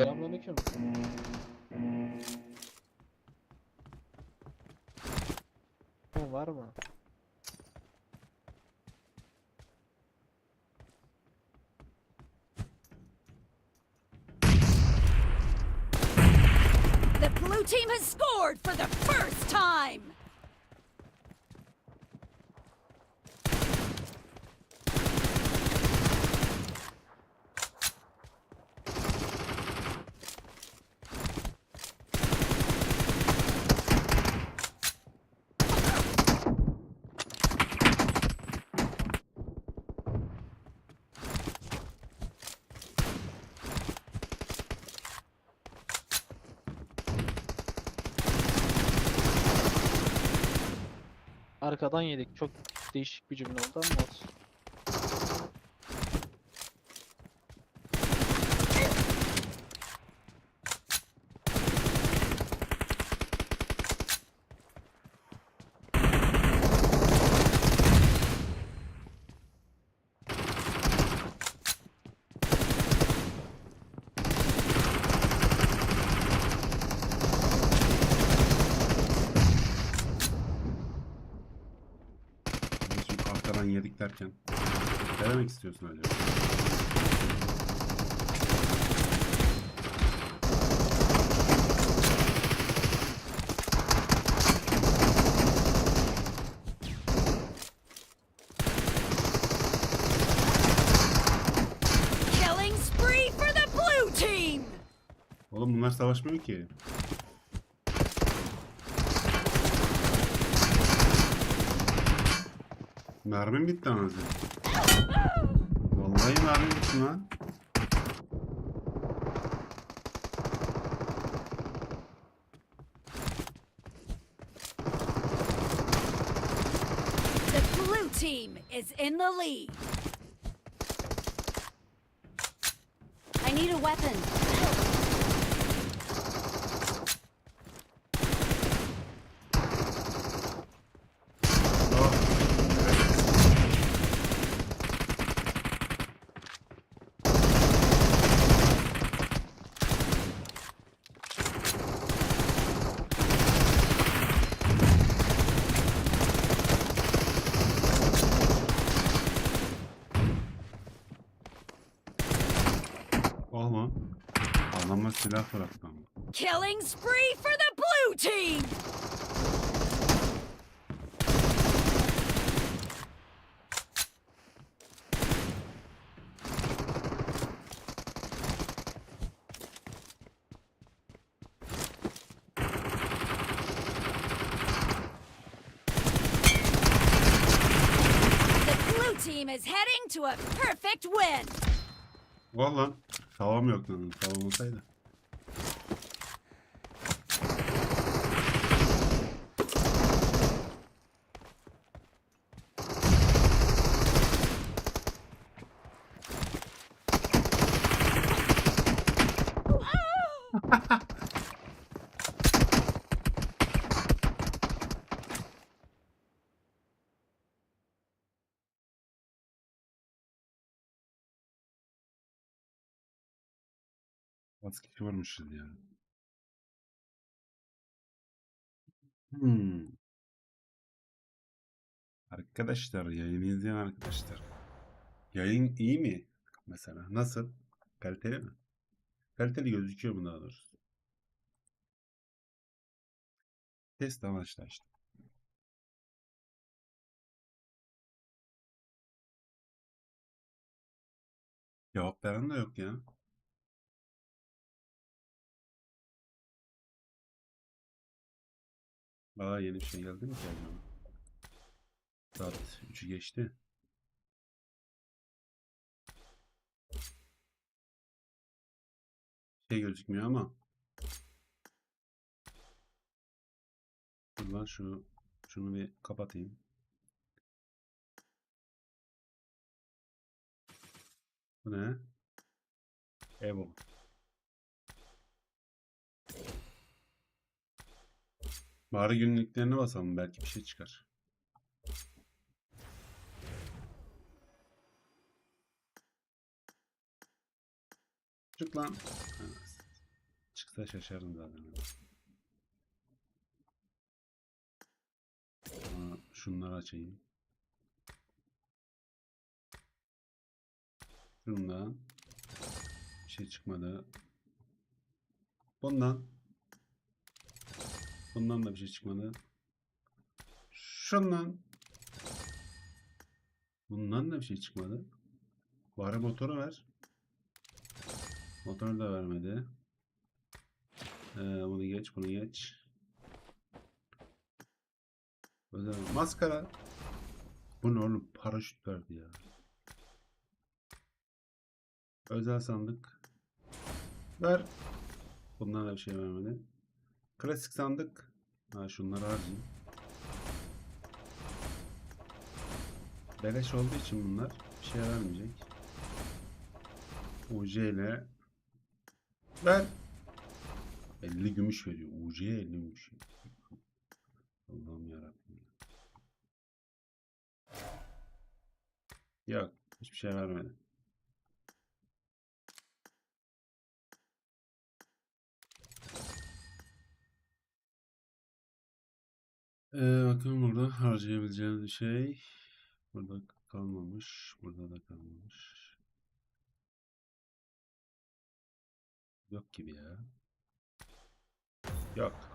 Ne var mı? The blue team has scored for the first time! Arkadan yedik. Çok değişik bir cümle oldu ama olsun. Şimdi arkadan yedik derken. Ne demek istiyorsun team! Oğlum bunlar savaşmıyor ki. Mermim bitti anasını. Vallahi mermim bitti lan. The blue team is in the lead. I need a weapon. Oğlum. Adama silah bıraktı ama. Killing spree for the blue team! The blue team is heading to a perfect win! Valla. Tavam yok lan. Tavam olsaydı. Kaç kişi varmışız ya. Hmm. Arkadaşlar yayını izleyen arkadaşlar. Yayın iyi mi? Mesela nasıl? Kaliteli mi? Kaliteli gözüküyor mu daha doğrusu? Test amaçlı işte. Cevap veren de yok ya. Aa yeni bir şey geldi mi ki acaba? Saat 3'ü geçti. Şey gözükmüyor ama. Dur şu şunu bir kapatayım. Bu ne? Evo. Bari günlüklerine basalım belki bir şey çıkar. Çık lan. Çıksa şaşarım zaten. Şunları açayım. Şundan. Bir şey çıkmadı. Bundan. Bundan da bir şey çıkmadı. Şundan. Bundan da bir şey çıkmadı. Bari motoru ver. Motor da vermedi. Ee, bunu geç, bunu geç. Özel maskara. Bu ne oğlum? Paraşüt verdi ya. Özel sandık. Ver. Bundan da bir şey vermedi. Klasik sandık. Ha şunları harcayayım. Beleş olduğu için bunlar bir şey vermeyecek. UC ile ver. 50 gümüş veriyor. UC'ye 50 gümüş. Allah'ım yarabbim. Yok. Hiçbir şey vermedi. Ee, bakın burada harcayabileceğiniz şey burada kalmamış. Burada da kalmamış. Yok gibi ya. Yok.